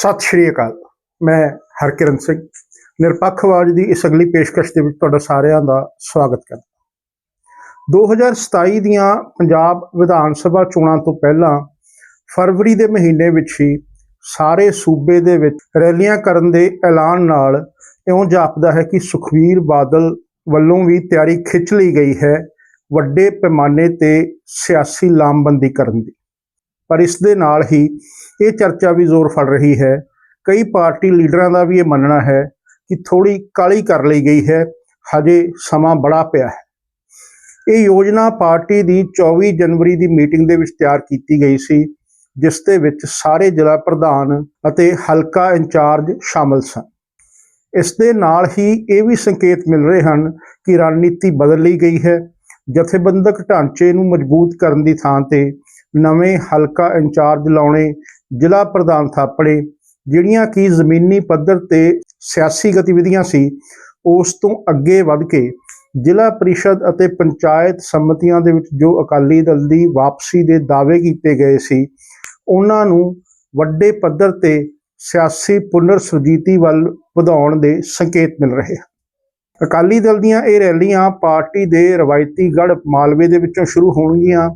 ਸਤਿ ਸ਼੍ਰੀ ਅਕਾਲ। ਮੈਂ ਹਰਕਿਰਨ ਸਿੰਘ ਨਿਰਪੱਖ ਆਵਾਜ਼ ਦੀ ਇਸ ਅਗਲੀ ਪੇਸ਼ਕਸ਼ ਦੇ ਵਿੱਚ ਤੁਹਾਡਾ ਸਾਰਿਆਂ ਦਾ ਸਵਾਗਤ ਕਰਦਾ 2027 ਦੀਆਂ ਪੰਜਾਬ ਵਿਧਾਨ ਸਭਾ ਚੋਣਾਂ ਤੋਂ ਪਹਿਲਾਂ ਫਰਵਰੀ ਦੇ ਮਹੀਨੇ ਵਿੱਚ ਹੀ ਸਾਰੇ ਸੂਬੇ ਦੇ ਵਿੱਚ ਰੈਲੀਆਂ ਕਰਨ ਦੇ ਐਲਾਨ ਨਾਲ ਇਉਂ ਜਾਪਦਾ ਹੈ ਕਿ ਸੁਖਵੀਰ ਬਾਦਲ ਵੱਲੋਂ ਵੀ ਤਿਆਰੀ ਖਿੱਚ ਲਈ ਗਈ ਹੈ ਵੱਡੇ ਪੈਮਾਨੇ ਤੇ ਸਿਆਸੀ ਲਾਮਬੰਦੀ ਕਰਨ ਦੀ। ਪਰ ਇਸ ਦੇ ਨਾਲ ਹੀ ਇਹ ਚਰਚਾ ਵੀ ਜ਼ੋਰ ਫੜ ਰਹੀ ਹੈ। ਕਈ ਪਾਰਟੀ ਲੀਡਰਾਂ ਦਾ ਵੀ ਇਹ ਮੰਨਣਾ ਹੈ ਕਿ ਥੋੜੀ ਕਾਲੀ ਕਰ ਲਈ ਗਈ ਹੈ। ਹਜੇ ਸਮਾਂ ਬੜਾ ਪਿਆ ਹੈ। ਇਹ ਯੋਜਨਾ ਪਾਰਟੀ ਦੀ 24 ਜਨਵਰੀ ਦੀ ਮੀਟਿੰਗ ਦੇ ਵਿੱਚ ਤਿਆਰ ਕੀਤੀ ਗਈ ਸੀ, ਜਿਸ ਦੇ ਵਿੱਚ ਸਾਰੇ ਜ਼ਿਲ੍ਹਾ ਪ੍ਰਧਾਨ ਅਤੇ ਹਲਕਾ ਇੰਚਾਰਜ ਸ਼ਾਮਲ ਸਨ। ਇਸ ਦੇ ਨਾਲ ਹੀ ਇਹ ਵੀ ਸੰਕੇਤ ਮਿਲ ਰਹੇ ਹਨ ਕਿ ਰਣਨੀਤੀ ਬਦਲ ਲਈ ਗਈ ਹੈ। ਜਥੇਬੰਦਕ ਢਾਂਚੇ ਨੂੰ ਮਜ਼ਬੂਤ ਕਰਨ ਦੀ ਥਾਂ ਤੇ ਨਵੇਂ ਹਲਕਾ ਇੰਚਾਰਜ ਲਾਉਣੇ ਜ਼ਿਲ੍ਹਾ ਪ੍ਰਧਾਨ ਥਾਪੜੇ, ਜਿਹੜੀਆਂ ਕਿ ਜ਼ਮੀਨੀ ਪੱਧਰ ਤੇ ਸਿਆਸੀ ਗਤੀਵਿਧੀਆਂ ਸੀ, ਉਸ ਤੋਂ ਅੱਗੇ ਵੱਧ ਕੇ ਜ਼ਿਲ੍ਹਾ ਪ੍ਰੀਸ਼ਦ ਅਤੇ ਪੰਚਾਇਤ ਸੰਮਤੀਆਂ ਦੇ ਵਿੱਚ ਜੋ ਅਕਾਲੀ ਦਲ ਦੀ ਵਾਪਸੀ ਦੇ ਦਾਅਵੇ ਕੀਤੇ ਗਏ ਸੀ, ਉਹਨਾਂ ਨੂੰ ਵੱਡੇ ਪੱਧਰ ਤੇ ਸਿਆਸੀ ਪੁਨਰ ਸੁਰਜੀਤੀ ਵੱਲ ਵਧਾਉਣ ਦੇ ਸੰਕੇਤ ਮਿਲ ਰਹੇ ਹਨ। ਅਕਾਲੀ ਦਲ ਦੀਆਂ ਇਹ ਰੈਲੀਆਂ ਪਾਰਟੀ ਦੇ ਰਵਾਇਤੀ ਗੜ ਮਾਲਵੇ ਦੇ ਵਿੱਚੋਂ ਸ਼ੁਰੂ ਹੋਣਗੀਆਂ।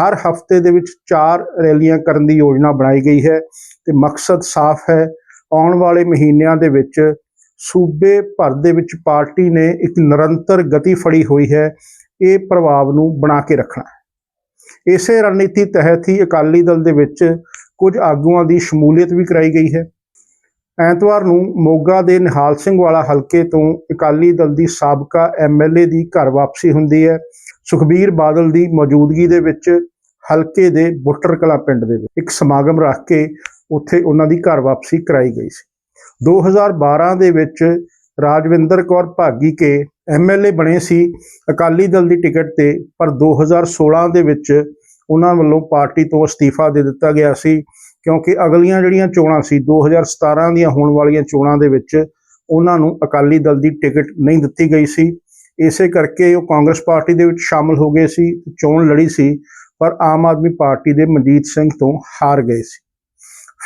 ਹਰ ਹਫ਼ਤੇ ਦੇ ਵਿੱਚ ਚਾਰ ਰੈਲੀਆਂ ਕਰਨ ਦੀ ਯੋਜਨਾ ਬਣਾਈ ਗਈ ਹੈ ਤੇ ਮਕਸਦ ਸਾਫ਼ ਹੈ। ਆਉਣ ਵਾਲੇ ਮਹੀਨਿਆਂ ਦੇ ਵਿੱਚ ਸੂਬੇ ਭਰ ਦੇ ਵਿੱਚ ਪਾਰਟੀ ਨੇ ਇੱਕ ਨਿਰੰਤਰ ਗਤੀ ਫੜੀ ਹੋਈ ਹੈ। ਇਹ ਪ੍ਰਭਾਵ ਨੂੰ ਬਣਾ ਕੇ ਰੱਖਣਾ ਹੈ। ਇਸੇ ਰਣਨੀਤੀ ਤਹਿਤ ਹੀ ਅਕਾਲੀ ਦਲ ਦੇ ਵਿੱਚ ਕੁਝ ਆਗੂਆਂ ਦੀ ਸ਼ਮੂਲੀਅਤ ਵੀ ਕਰਾਈ ਗਈ ਹੈ। ਐਤਵਾਰ ਨੂੰ ਮੋਗਾ ਦੇ ਨਿਹਾਲ ਸਿੰਘ ਵਾਲਾ ਹਲਕੇ ਤੋਂ ਅਕਾਲੀ ਦਲ ਦੀ ਸਾਬਕਾ ਐਮਐਲਏ ਦੀ ਘਰ ਵਾਪਸੀ ਹੁੰਦੀ ਹੈ। ਸੁਖਬੀਰ ਬਾਦਲ ਦੀ ਮੌਜੂਦਗੀ ਦੇ ਵਿੱਚ ਹਲਕੇ ਦੇ ਬੁੱਟਰ ਕਲਾ ਪਿੰਡ ਦੇ ਵਿੱਚ ਇੱਕ ਸਮਾਗਮ ਰੱਖ ਕੇ ਉੱਥੇ ਉਹਨਾਂ ਦੀ ਘਰ ਵਾਪਸੀ ਕਰਾਈ ਗਈ ਸੀ। 2012 ਦੇ ਵਿੱਚ ਰਾਜਵਿੰਦਰ ਕੌਰ ਭਾਗੀ ਕੇ ਐਮਐਲਏ ਬਣੇ ਸੀ ਅਕਾਲੀ ਦਲ ਦੀ ਟਿਕਟ ਤੇ, ਪਰ 2016 ਦੇ ਵਿੱਚ ਉਹਨਾਂ ਵੱਲੋਂ ਪਾਰਟੀ ਤੋਂ ਅਸਤੀਫਾ ਦੇ ਦਿੱਤਾ ਗਿਆ ਸੀ ਕਿਉਂਕਿ ਅਗਲੀਆਂ ਜਿਹੜੀਆਂ ਚੋਣਾਂ ਸੀ 2017 ਦੀਆਂ ਹੋਣ ਵਾਲੀਆਂ ਚੋਣਾਂ ਦੇ ਵਿੱਚ ਉਹਨਾਂ ਨੂੰ ਅਕਾਲੀ ਦਲ ਦੀ ਟਿਕਟ ਨਹੀਂ ਦਿੱਤੀ ਗਈ ਸੀ। ਇਸੇ ਕਰਕੇ ਉਹ ਕਾਂਗਰਸ ਪਾਰਟੀ ਦੇ ਵਿੱਚ ਸ਼ਾਮਲ ਹੋ ਗਏ ਸੀ, ਚੋਣ ਲੜੀ ਸੀ, ਪਰ ਆਮ ਆਦਮੀ ਪਾਰਟੀ ਦੇ ਮਨਜੀਤ ਸਿੰਘ ਤੋਂ ਹਾਰ ਗਏ ਸੀ।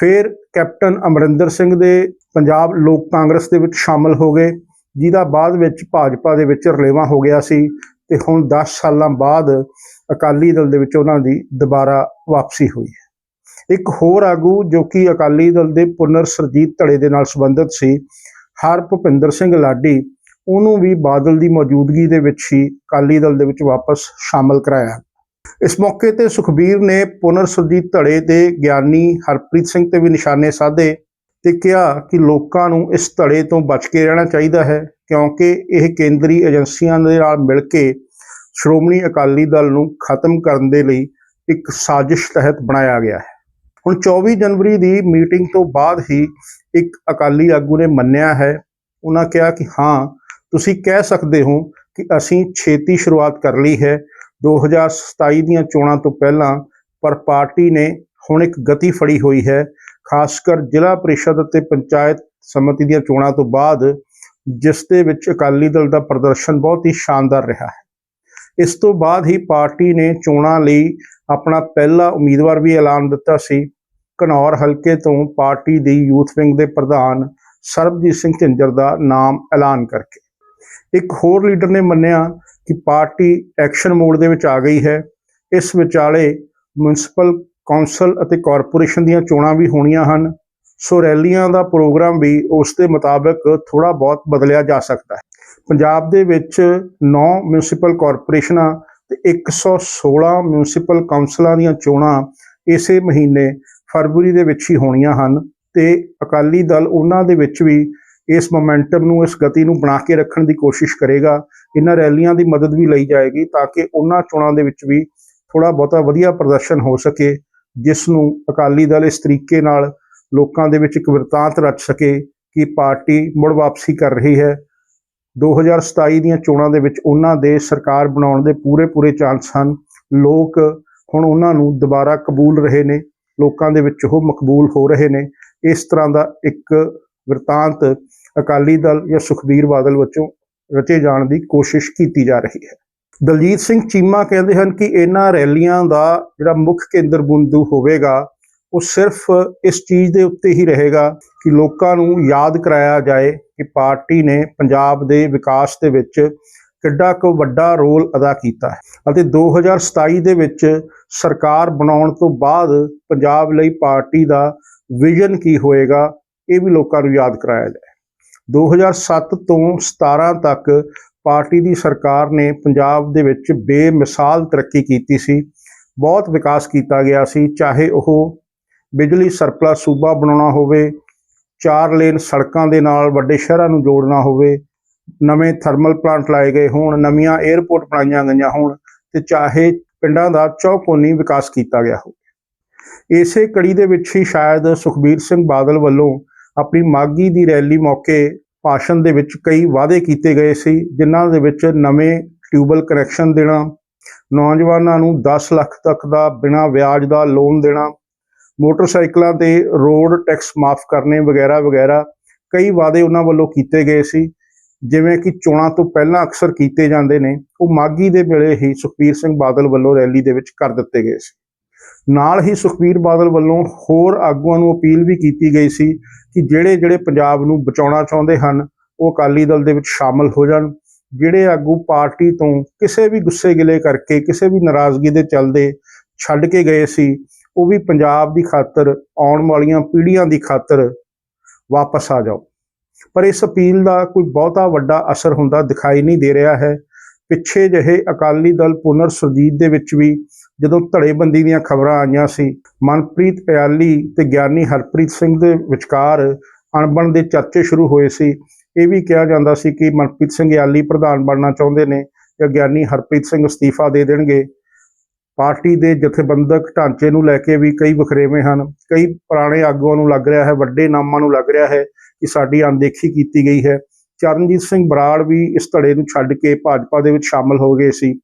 ਫਿਰ ਕੈਪਟਨ ਅਮਰਿੰਦਰ ਸਿੰਘ ਦੇ ਪੰਜਾਬ ਲੋਕ ਕਾਂਗਰਸ ਦੇ ਵਿੱਚ ਸ਼ਾਮਲ ਹੋ ਗਏ, ਜਿਹਦਾ ਬਾਅਦ ਵਿੱਚ ਭਾਜਪਾ ਦੇ ਵਿੱਚ ਰਲੇਵਾ ਹੋ ਗਿਆ ਸੀ ਤੇ ਹੁਣ 10 ਸਾਲਾਂ ਬਾਅਦ ਅਕਾਲੀ ਦਲ ਦੇ ਵਿੱਚ ਉਹਨਾਂ ਦੀ ਦੁਬਾਰਾ ਵਾਪਸੀ ਹੋਈ ਹੈ। ਇੱਕ ਹੋਰ ਆਗੂ ਜੋ ਕਿ ਅਕਾਲੀ ਦਲ ਦੇ ਪੁਨਰ ਸਰਜੀਤ ਧੜੇ ਦੇ ਨਾਲ ਸੰਬੰਧਿਤ ਸੀ ਹਰ ਭੁਪਿੰਦਰ ਸਿੰਘ ਲਾਡੀ ਉਹਨੂੰ ਵੀ ਬਾਦਲ ਦੀ ਮੌਜੂਦਗੀ ਦੇ ਵਿੱਚ ਹੀ ਅਕਾਲੀ ਦਲ ਦੇ ਵਿੱਚ ਵਾਪਸ ਸ਼ਾਮਲ ਕਰਾਇਆ। ਇਸ ਮੌਕੇ ਤੇ ਸੁਖਬੀਰ ਨੇ ਪੁਨਰ ਸੁਰਜੀਤ ਧੜੇ ਦੇ ਗਿਆਨੀ ਹਰਪ੍ਰੀਤ ਸਿੰਘ ਤੇ ਵੀ ਨਿਸ਼ਾਨੇ ਸਾਧੇ ਤੇ ਕਿਹਾ ਕਿ ਲੋਕਾਂ ਨੂੰ ਇਸ ਧੜੇ ਤੋਂ ਬਚ ਕੇ ਰਹਿਣਾ ਚਾਹੀਦਾ ਹੈ, ਕਿਉਂਕਿ ਇਹ ਕੇਂਦਰੀ ਏਜੰਸੀਆਂ ਦੇ ਨਾਲ ਮਿਲ ਕੇ ਸ਼੍ਰੋਮਣੀ ਅਕਾਲੀ ਦਲ ਨੂੰ ਖਤਮ ਕਰਨ ਦੇ ਲਈ ਇੱਕ ਸਾਜ਼ਿਸ਼ ਤਹਿਤ ਬਣਾਇਆ ਗਿਆ ਹੈ। ਹੁਣ 24 ਜਨਵਰੀ ਦੀ ਮੀਟਿੰਗ ਤੋਂ ਬਾਅਦ ਹੀ ਇੱਕ ਅਕਾਲੀ ਆਗੂ ਨੇ ਮੰਨਿਆ ਹੈ। ਉਹਨਾਂ ਕਿਹਾ ਕਿ ਹਾਂ ਤੁਸੀਂ ਕਹਿ ਸਕਦੇ ਹੋ ਕਿ ਅਸੀਂ ਛੇਤੀ ਸ਼ੁਰੂਆਤ ਕਰ ਲਈ ਹੈ। 2027 ਦੀਆਂ ਚੋਣਾਂ ਤੋਂ ਪਹਿਲਾਂ ਪਰ ਪਾਰਟੀ ਨੇ ਹੁਣ ਇੱਕ ਗਤੀ ਫੜੀ ਹੋਈ ਹੈ। ਖਾਸ ਕਰ ਜ਼ਿਲ੍ਹਾ ਪ੍ਰੀਸ਼ਦ ਅਤੇ ਪੰਚਾਇਤ ਸਮਿਤੀ ਦੀਆਂ ਚੋਣਾਂ ਤੋਂ ਬਾਅਦ, ਜਿਸ ਦੇ ਵਿੱਚ ਅਕਾਲੀ ਦਲ ਦਾ ਪ੍ਰਦਰਸ਼ਨ ਬਹੁਤ ਹੀ ਸ਼ਾਨਦਾਰ ਰਿਹਾ ਹੈ। ਇਸ ਤੋਂ ਬਾਅਦ ਹੀ ਪਾਰਟੀ ਨੇ ਚੋਣਾਂ ਲਈ ਆਪਣਾ ਪਹਿਲਾ ਉਮੀਦਵਾਰ ਵੀ ਐਲਾਨ ਦਿੱਤਾ ਸੀ। ਘਨੌਰ ਹਲਕੇ ਤੋਂ ਪਾਰਟੀ ਦੀ ਯੂਥ ਵਿੰਗ ਦੇ ਪ੍ਰਧਾਨ ਸਰਬਜੀਤ ਸਿੰਘ ਝਿੰਜਰ ਦਾ ਨਾਮ ਐਲਾਨ ਕਰਕੇ। ਇੱਕ ਹੋਰ ਲੀਡਰ ਨੇ ਮੰਨਿਆ ਕਿ ਪਾਰਟੀ ਐਕਸ਼ਨ ਮੋਡ ਦੇ ਵਿੱਚ ਆ ਗਈ ਹੈ। ਇਸ ਵਿਚਾਲੇ ਮਿਊਨਿਸਪਲ ਕੌਂਸਲ ਅਤੇ ਕਾਰਪੋਰੇਸ਼ਨ ਦੀਆਂ ਚੋਣਾਂ ਵੀ ਹੋਣੀਆਂ ਹਨ। ਸੋ ਰੈਲੀਆਂ ਦਾ ਪ੍ਰੋਗਰਾਮ ਵੀ ਉਸ ਦੇ ਮੁਤਾਬਕ ਥੋੜਾ ਬਹੁਤ ਬਦਲਿਆ ਜਾ ਸਕਦਾ ਹੈ। ਪੰਜਾਬ ਦੇ ਵਿੱਚ 9 ਮਿਊਨਿਸਪਲ ਕਾਰਪੋਰੇਸ਼ਨਾਂ ਤੇ 116 ਮਿਊਨਿਸਪਲ ਕੌਂਸਲਾਂ ਦੀਆਂ ਚੋਣਾਂ ਇਸੇ ਮਹੀਨੇ ਫਰਵਰੀ ਦੇ ਵਿੱਚ ਹੀ ਹੋਣੀਆਂ ਹਨ ਤੇ ਅਕਾਲੀ ਦਲ ਉਹਨਾਂ ਦੇ ਵਿੱਚ ਵੀ ਇਸ ਮੋਮੈਂਟਮ ਨੂੰ, ਇਸ ਗਤੀ ਨੂੰ ਬਣਾ ਕੇ ਰੱਖਣ ਦੀ ਕੋਸ਼ਿਸ਼ ਕਰੇਗਾ। ਇਹਨਾਂ ਰੈਲੀਆਂ ਦੀ ਮਦਦ ਵੀ ਲਈ ਜਾਏਗੀ ਤਾਂ ਕਿ ਉਹਨਾਂ ਚੋਣਾਂ ਦੇ ਵਿੱਚ ਵੀ ਥੋੜਾ ਬਹੁਤਾ ਵਧੀਆ ਪ੍ਰਦਰਸ਼ਨ ਹੋ ਸਕੇ, ਜਿਸ ਨੂੰ ਅਕਾਲੀ ਦਲ ਇਸ ਤਰੀਕੇ ਨਾਲ ਲੋਕਾਂ ਦੇ ਵਿੱਚ ਇੱਕ ਵਰਤਾਂਤ ਰਚ ਸਕੇ ਕਿ ਪਾਰਟੀ ਮੁੜ ਵਾਪਸੀ ਕਰ ਰਹੀ ਹੈ। 2027 ਦੀਆਂ ਚੋਣਾਂ ਦੇ ਵਿੱਚ ਉਹਨਾਂ ਦੇ ਸਰਕਾਰ ਬਣਾਉਣ ਦੇ ਪੂਰੇ ਪੂਰੇ ਚਾਂਸ ਹਨ। ਲੋਕ ਹੁਣ ਉਹਨਾਂ ਨੂੰ ਦੁਬਾਰਾ ਕਬੂਲ ਰਹੇ ਨੇ। ਲੋਕਾਂ ਦੇ ਵਿੱਚ ਉਹ ਮਕਬੂਲ ਹੋ ਰਹੇ ਨੇ। ਇਸ ਤਰ੍ਹਾਂ ਦਾ ਇੱਕ ਵਰਤਾਂਤ ਅਕਾਲੀ ਦਲ ਜਾਂ ਸੁਖਬੀਰ ਬਾਦਲ ਵੱਲੋਂ ਰਚੇ ਜਾਣ ਦੀ ਕੋਸ਼ਿਸ਼ ਕੀਤੀ ਜਾ ਰਹੀ ਹੈ। ਦਲਜੀਤ ਸਿੰਘ ਚੀਮਾ ਕਹਿੰਦੇ ਹਨ ਕਿ ਇਹਨਾਂ ਰੈਲੀਆਂ ਦਾ ਜਿਹੜਾ ਮੁੱਖ ਕੇਂਦਰ ਬਿੰਦੂ ਹੋਵੇਗਾ, ਉਹ ਸਿਰਫ ਇਸ ਚੀਜ਼ ਦੇ ਉੱਤੇ ਹੀ ਰਹੇਗਾ ਕਿ ਲੋਕਾਂ ਨੂੰ ਯਾਦ ਕਰਾਇਆ ਜਾਏ ਕਿ ਪਾਰਟੀ ਨੇ ਪੰਜਾਬ ਦੇ ਵਿਕਾਸ ਦੇ ਵਿੱਚ ਕਿੱਡਾ ਕੁ ਵੱਡਾ ਰੋਲ ਅਦਾ ਕੀਤਾ ਹੈ ਅਤੇ 2027 ਦੇ ਵਿੱਚ ਸਰਕਾਰ ਬਣਾਉਣ ਤੋਂ ਬਾਅਦ ਪੰਜਾਬ ਲਈ ਪਾਰਟੀ ਦਾ ਵਿਜ਼ਨ ਕੀ ਹੋਏਗਾ ਇਹ ਵੀ ਲੋਕਾਂ ਨੂੰ ਯਾਦ ਕਰਾਇਆ ਜਾਏ। 2007 ਤੋਂ 17 ਤੱਕ ਪਾਰਟੀ ਦੀ ਸਰਕਾਰ ਨੇ ਪੰਜਾਬ ਦੇ ਵਿੱਚ ਬੇਮਿਸਾਲ ਤਰੱਕੀ ਕੀਤੀ ਸੀ। ਬਹੁਤ ਵਿਕਾਸ ਕੀਤਾ ਗਿਆ ਸੀ, ਚਾਹੇ ਉਹ ਬਿਜਲੀ ਸਰਪਲਸ ਸੂਬਾ ਬਣਾਉਣਾ ਹੋਵੇ, ਚਾਰ ਲੇਨ ਸੜਕਾਂ ਦੇ ਨਾਲ ਵੱਡੇ ਸ਼ਹਿਰਾਂ ਨੂੰ ਜੋੜਨਾ ਹੋਵੇ, ਨਵੇਂ ਥਰਮਲ ਪਲਾਂਟ ਲਾਏ ਗਏ ਹੋਣ, ਨਵੀਆਂ 에ਅਰਪੋਰਟ ਬਣਾਈਆਂ ਗਈਆਂ ਹੋਣ ਤੇ ਚਾਹੇ ਪਿੰਡਾਂ ਦਾ ਚੌਕੋਨੀ ਵਿਕਾਸ ਕੀਤਾ ਗਿਆ ਹੋਵੇ। ਇਸੇ ਕੜੀ ਦੇ ਵਿੱਚ ਹੀ ਸ਼ਾਇਦ ਸੁਖਬੀਰ ਸਿੰਘ ਬਾਦਲ ਵੱਲੋਂ ਆਪਣੀ ਮਾਗੀ ਦੀ ਰੈਲੀ ਮੌਕੇ ਭਾਸ਼ਣ ਦੇ ਵਿੱਚ ਕਈ ਵਾਅਦੇ ਕੀਤੇ ਗਏ ਸੀ, ਜਿਨ੍ਹਾਂ ਦੇ ਵਿੱਚ ਨਵੇਂ ਟਿਊਬਲ ਕਨੈਕਸ਼ਨ ਦੇਣਾ, ਨੌਜਵਾਨਾਂ ਨੂੰ 10 ਲੱਖ ਤੱਕ ਦਾ ਬਿਨਾਂ ਵਿਆਜ ਦਾ ਲੋਨ ਦੇਣਾ, ਮੋਟਰਸਾਈਕਲਾਂ ਤੇ ਰੋਡ ਟੈਕਸ ਮਾਫ ਕਰਨੇ ਵਗੈਰਾ ਵਗੈਰਾ ਕਈ ਵਾਅਦੇ ਉਹਨਾਂ ਵੱਲੋਂ ਕੀਤੇ ਗਏ ਸੀ, ਜਿਵੇਂ ਕਿ ਚੋਣਾਂ ਤੋਂ ਪਹਿਲਾਂ ਅਕਸਰ ਕੀਤੇ ਜਾਂਦੇ ਨੇ, ਉਹ ਮਾਗੀ ਦੇ ਵੇਲੇ ਹੀ ਸੁਖਬੀਰ ਸਿੰਘ ਬਾਦਲ ਵੱਲੋਂ ਰੈਲੀ ਦੇ ਵਿੱਚ ਕਰ ਦਿੱਤੇ ਗਏ ਸੀ। ਨਾਲ ਹੀ ਸੁਖਬੀਰ ਬਾਦਲ ਵੱਲੋਂ ਹੋਰ ਆਗੂਆਂ ਨੂੰ ਅਪੀਲ ਵੀ ਕੀਤੀ ਗਈ ਸੀ ਕਿ ਜਿਹੜੇ ਜਿਹੜੇ ਪੰਜਾਬ ਨੂੰ ਬਚਾਉਣਾ ਚਾਹੁੰਦੇ ਹਨ, ਉਹ ਅਕਾਲੀ ਦਲ ਦੇ ਵਿੱਚ ਸ਼ਾਮਲ ਹੋ ਜਾਣ। ਜਿਹੜੇ ਆਗੂ ਪਾਰਟੀ ਤੋਂ ਕਿਸੇ ਵੀ ਗੁੱਸੇ ਗਿਲੇ ਕਰਕੇ, ਕਿਸੇ ਵੀ ਨਾਰਾਜ਼ਗੀ ਦੇ ਚੱਲਦੇ ਛੱਡ ਕੇ ਗਏ ਸੀ, ਉਹ ਵੀ ਪੰਜਾਬ ਦੀ ਖਾਤਰ, ਆਉਣ ਵਾਲੀਆਂ ਪੀੜ੍ਹੀਆਂ ਦੀ ਖਾਤਰ ਵਾਪਸ ਆ ਜਾਓ। ਪਰ ਇਸ ਅਪੀਲ ਦਾ ਕੋਈ ਬਹੁਤਾ ਵੱਡਾ ਅਸਰ ਹੁੰਦਾ ਦਿਖਾਈ ਨਹੀਂ ਦੇ ਰਿਹਾ ਹੈ। ਪਿੱਛੇ ਜਿਹੇ ਅਕਾਲੀ ਦਲ ਪੁਨਰ ਸੁਰਜੀਤ ਦੇ ਵਿੱਚ ਵੀ ਜਦੋਂ ਧੜੇਬੰਦੀ ਦੀਆਂ ਖਬਰਾਂ ਆਈਆਂ ਸੀ, ਮਨਪ੍ਰੀਤ ਇਆਲੀ ਤੇ ਗਿਆਨੀ ਹਰਪ੍ਰੀਤ ਸਿੰਘ ਦੇ ਵਿਚਕਾਰ ਅਣਬਣ ਦੇ ਚਰਚੇ ਸ਼ੁਰੂ ਹੋਏ ਸੀ। ਇਹ ਵੀ ਕਿਹਾ ਜਾਂਦਾ ਸੀ ਕਿ ਮਨਪ੍ਰੀਤ ਸਿੰਘ ਇਆਲੀ ਪ੍ਰਧਾਨ ਬਣਨਾ ਚਾਹੁੰਦੇ ਨੇ ਜਾਂ ਗਿਆਨੀ ਹਰਪ੍ਰੀਤ ਸਿੰਘ ਅਸਤੀਫਾ ਦੇ ਦੇਣਗੇ। ਪਾਰਟੀ ਦੇ ਜਥੇਬੰਦਕ ਢਾਂਚੇ ਨੂੰ ਲੈ ਕੇ ਵੀ ਕਈ ਵਖਰੇਵੇਂ ਹਨ। ਕਈ ਪੁਰਾਣੇ ਆਗੂਆਂ ਨੂੰ ਲੱਗ ਰਿਹਾ ਹੈ, ਵੱਡੇ ਨਾਮਾਂ ਨੂੰ ਲੱਗ ਰਿਹਾ ਹੈ ਕਿ ਸਾਡੀ ਅਣਦੇਖੀ ਕੀਤੀ ਗਈ ਹੈ। ਚਰਨਜੀਤ ਸਿੰਘ ਬਰਾੜ ਵੀ ਇਸ ਧੜੇ ਨੂੰ ਛੱਡ ਕੇ ਭਾਜਪਾ ਦੇ ਵਿੱਚ ਸ਼ਾਮਲ ਹੋ ਗਏ ਸੀ।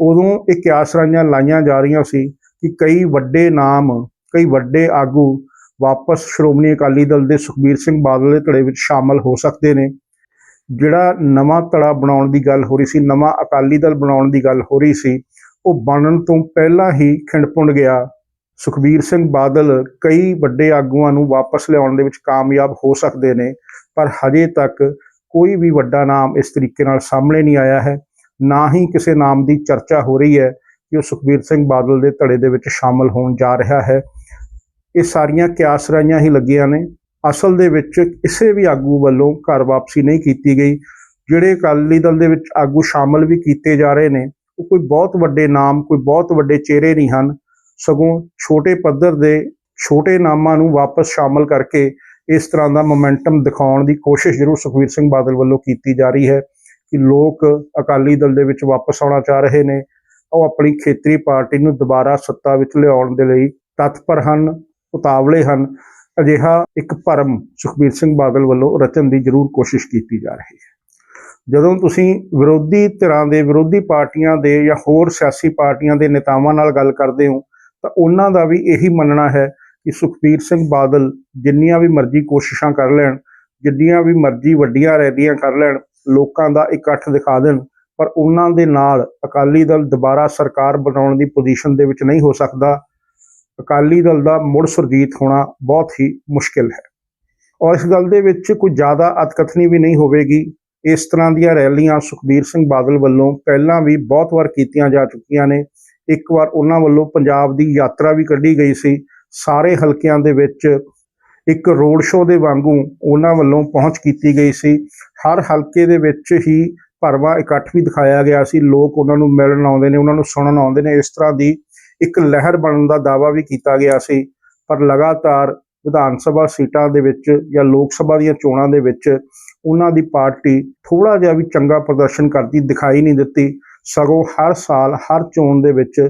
ਉਦੋਂ ਇਹ ਕਿਆਸਰਾਈਆਂ ਲਾਈਆਂ ਜਾ ਰਹੀਆਂ ਸੀ ਕਿ ਕਈ ਵੱਡੇ ਨਾਮ, ਕਈ ਵੱਡੇ ਆਗੂ ਵਾਪਸ ਸ਼੍ਰੋਮਣੀ ਅਕਾਲੀ ਦਲ ਦੇ ਸੁਖਬੀਰ ਸਿੰਘ ਬਾਦਲ ਦੇ ਧੜੇ ਵਿੱਚ ਸ਼ਾਮਲ ਹੋ ਸਕਦੇ ਨੇ। ਜਿਹੜਾ ਨਵਾਂ ਧੜਾ ਬਣਾਉਣ ਦੀ ਗੱਲ ਹੋ ਰਹੀ ਸੀ, ਨਵਾਂ ਅਕਾਲੀ ਦਲ ਬਣਾਉਣ ਦੀ ਗੱਲ ਹੋ ਰਹੀ ਸੀ, ਉਹ ਬਣਨ ਤੋਂ ਪਹਿਲਾਂ ਹੀ ਖਿੰਡਪੁੰਡ ਗਿਆ। ਸੁਖਬੀਰ ਸਿੰਘ ਬਾਦਲ ਕਈ ਵੱਡੇ ਆਗੂਆਂ ਨੂੰ ਵਾਪਸ ਲਿਆਉਣ ਦੇ ਵਿੱਚ ਕਾਮਯਾਬ ਹੋ ਸਕਦੇ ਨੇ, ਪਰ ਹਜੇ ਤੱਕ ਕੋਈ ਵੀ ਵੱਡਾ ਨਾਮ ਇਸ ਤਰੀਕੇ ਨਾਲ ਸਾਹਮਣੇ ਨਹੀਂ ਆਇਆ ਹੈ। ਨਾ ਹੀ ਕਿਸੇ ਨਾਮ ਦੀ ਚਰਚਾ ਹੋ ਰਹੀ ਹੈ ਕਿ ਉਹ ਸੁਖਬੀਰ ਸਿੰਘ ਬਾਦਲ ਦੇ ਧੜੇ ਦੇ ਵਿੱਚ ਸ਼ਾਮਲ ਹੋਣ ਜਾ ਰਿਹਾ ਹੈ। ਇਹ ਸਾਰੀਆਂ ਕਿਆਸਰਾਈਆਂ ਹੀ ਲੱਗੀਆਂ ਨੇ। ਅਸਲ ਦੇ ਵਿੱਚ ਕਿਸੇ ਵੀ ਆਗੂ ਵੱਲੋਂ ਘਰ ਵਾਪਸੀ ਨਹੀਂ ਕੀਤੀ ਗਈ। ਜਿਹੜੇ ਅਕਾਲੀ ਦਲ ਦੇ ਵਿੱਚ ਆਗੂ ਸ਼ਾਮਲ ਵੀ ਕੀਤੇ ਜਾ ਰਹੇ ਨੇ, ਉਹ ਕੋਈ ਬਹੁਤ ਵੱਡੇ ਨਾਮ, ਕੋਈ ਬਹੁਤ ਵੱਡੇ ਚਿਹਰੇ ਨਹੀਂ ਹਨ। ਸਗੋਂ ਛੋਟੇ ਪੱਧਰ ਦੇ ਛੋਟੇ ਨਾਮਾਂ ਨੂੰ ਵਾਪਸ ਸ਼ਾਮਲ ਕਰਕੇ ਇਸ ਤਰ੍ਹਾਂ ਦਾ ਮੋਮੈਂਟਮ ਦਿਖਾਉਣ ਦੀ ਕੋਸ਼ਿਸ਼ ਜ਼ਰੂਰ ਸੁਖਬੀਰ ਸਿੰਘ ਬਾਦਲ ਵੱਲੋਂ ਕੀਤੀ ਜਾ ਰਹੀ ਹੈ। ਕਿ ਲੋਕ ਅਕਾਲੀ ਦਲ ਦੇ ਵਿੱਚ ਵਾਪਸ ਆਉਣਾ ਚਾਹ ਰਹੇ ਨੇ, ਉਹ ਆਪਣੀ ਖੇਤਰੀ ਪਾਰਟੀ ਨੂੰ ਦੁਬਾਰਾ ਸੱਤਾ ਵਿੱਚ ਲਿਆਉਣ ਦੇ ਲਈ ਤਤਪਰ ਹਨ, ਉਤਾਵਲੇ ਹਨ। ਅਜਿਹਾ ਇੱਕ ਭਰਮ ਸੁਖਬੀਰ ਸਿੰਘ ਬਾਦਲ ਵੱਲੋਂ ਰਚਨ ਦੀ ਜ਼ਰੂਰ ਕੋਸ਼ਿਸ਼ ਕੀਤੀ ਜਾ ਰਹੀ ਹੈ। ਜਦੋਂ ਤੁਸੀਂ ਵਿਰੋਧੀ ਧਿਰਾਂ ਦੇ, ਵਿਰੋਧੀ ਪਾਰਟੀਆਂ ਦੇ ਜਾਂ ਹੋਰ ਸਿਆਸੀ ਪਾਰਟੀਆਂ ਦੇ ਨੇਤਾਵਾਂ ਨਾਲ ਗੱਲ ਕਰਦੇ ਹੋ, ਤਾਂ ਉਹਨਾਂ ਦਾ ਵੀ ਇਹੀ ਮੰਨਣਾ ਹੈ ਕਿ ਸੁਖਬੀਰ ਸਿੰਘ ਬਾਦਲ ਜਿੰਨੀਆਂ ਵੀ ਮਰਜ਼ੀ ਕੋਸ਼ਿਸ਼ਾਂ ਕਰ ਲੈਣ, ਜਿੰਨੀਆਂ ਵੀ ਮਰਜ਼ੀ ਵੱਡੀਆਂ ਰੈਲੀਆਂ ਕਰ ਲੈਣ ਲੋਕਾਂ ਦਾ ਇਕੱਠ ਦਿਖਾ ਦੇਣ, ਪਰ ਉਹਨਾਂ ਦੇ ਨਾਲ ਅਕਾਲੀ ਦਲ ਦੁਬਾਰਾ ਸਰਕਾਰ ਬਣਾਉਣ ਦੀ ਪੋਜੀਸ਼ਨ ਦੇ ਵਿੱਚ ਨਹੀਂ ਹੋ ਸਕਦਾ। ਅਕਾਲੀ ਦਲ ਦਾ ਮੁੜ ਸੁਰਜੀਤ ਹੋਣਾ ਬਹੁਤ ਹੀ ਮੁਸ਼ਕਿਲ ਹੈ। ਔਰ ਇਸ ਗੱਲ ਦੇ ਵਿੱਚ ਕੋਈ ਜ਼ਿਆਦਾ ਅਤਕਥਨੀ ਵੀ ਨਹੀਂ ਹੋਵੇਗੀ। ਇਸ ਤਰ੍ਹਾਂ ਦੀਆਂ ਰੈਲੀਆਂ ਸੁਖਬੀਰ ਸਿੰਘ ਬਾਦਲ ਵੱਲੋਂ ਪਹਿਲਾਂ ਵੀ ਬਹੁਤ ਵਾਰ ਕੀਤੀਆਂ ਜਾ ਚੁੱਕੀਆਂ ਨੇ। ਇੱਕ ਵਾਰ ਉਹਨਾਂ ਵੱਲੋਂ ਪੰਜਾਬ ਦੀ ਯਾਤਰਾ ਵੀ ਕੱਢੀ ਗਈ ਸੀ। ਸਾਰੇ ਹਲਕਿਆਂ ਦੇ ਵਿੱਚ ਇੱਕ ਰੋਡ ਸ਼ੋਅ ਦੇ ਵਾਂਗੂ ਉਹਨਾਂ ਵੱਲੋਂ ਪਹੁੰਚ ਕੀਤੀ ਗਈ ਸੀ। ਹਰ ਹਲਕੇ ਦੇ ਵਿੱਚ ਹੀ ਭਰਵਾਂ ਇਕੱਠ ਵੀ ਦਿਖਾਇਆ ਗਿਆ ਸੀ। ਲੋਕ ਉਹਨਾਂ ਨੂੰ ਮਿਲਣ ਆਉਂਦੇ ਨੇ, ਉਹਨਾਂ ਨੂੰ ਸੁਣਨ ਆਉਂਦੇ ਨੇ। ਇਸ ਤਰ੍ਹਾਂ ਦੀ ਇੱਕ ਲਹਿਰ ਬਣਨ ਦਾ ਦਾਵਾ ਵੀ ਕੀਤਾ ਗਿਆ ਸੀ। ਪਰ ਲਗਾਤਾਰ ਵਿਧਾਨ ਸਭਾ ਸੀਟਾਂ ਦੇ ਵਿੱਚ ਜਾਂ ਲੋਕ ਸਭਾ ਦੀਆਂ ਚੋਣਾਂ ਦੇ ਵਿੱਚ ਉਹਨਾਂ ਦੀ ਪਾਰਟੀ ਥੋੜਾ ਜਿਹਾ ਵੀ ਚੰਗਾ ਪ੍ਰਦਰਸ਼ਨ ਕਰਦੀ ਦਿਖਾਈ ਨਹੀਂ ਦਿੱਤੀ। ਸਗੋਂ ਹਰ ਸਾਲ ਹਰ ਚੋਣ ਦੇ ਵਿੱਚ